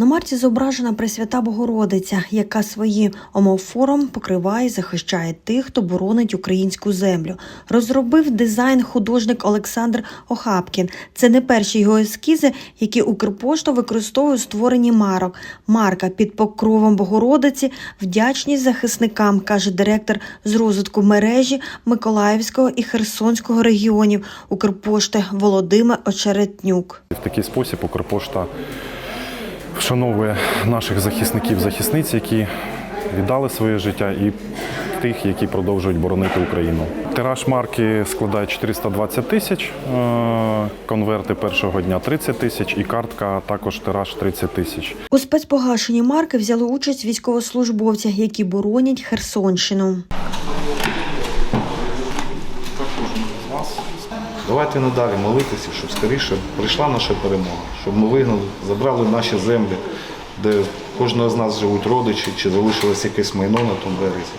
На марці зображена Пресвята Богородиця, яка своїм омофором покриває і захищає тих, хто боронить українську землю. Розробив дизайн художник Олександр Охапкін. Це не перші його ескізи, які Укрпошта використовує у створенні марок. Марка під покровом Богородиці вдячність захисникам, каже директор з розвитку мережі Миколаївського і Херсонського регіонів Укрпошти Володимир Очеретнюк. В такий спосіб Укрпошта вшановує наших захисників, захисниць, які віддали своє життя, і тих, які продовжують боронити Україну. Тираж марки складає 420 тисяч, е, конверти першого дня 30 тисяч і картка також тираж 30 тисяч. У спецпогашенні марки взяли участь військовослужбовці, які боронять Херсонщину. Давайте надалі молитися, щоб скоріше прийшла наша перемога, щоб ми вигнали, забрали наші землі, де кожного з нас живуть родичі чи залишилось якесь майно на тому березі.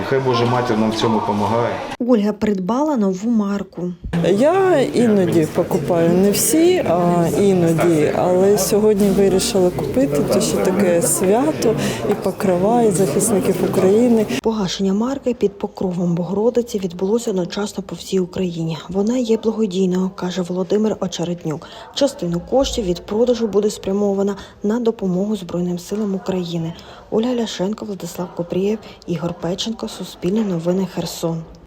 І хай Божа матір нам в цьому допомагає. Ольга придбала нову марку. Я іноді покупаю не всі, а іноді, але сьогодні вирішила купити, тому що таке свято і покрова, і захисників України. Погашення марки під покровом Богородиці відбулося одночасно по всій Україні. Вона є благодійною, каже Володимир Очеретнюк. Частину коштів від продажу буде спрямована на допомогу Збройним силам України. Оля Ляшенко, Владислав Купрієв, Ігор Печенко, Суспільне новини Херсон.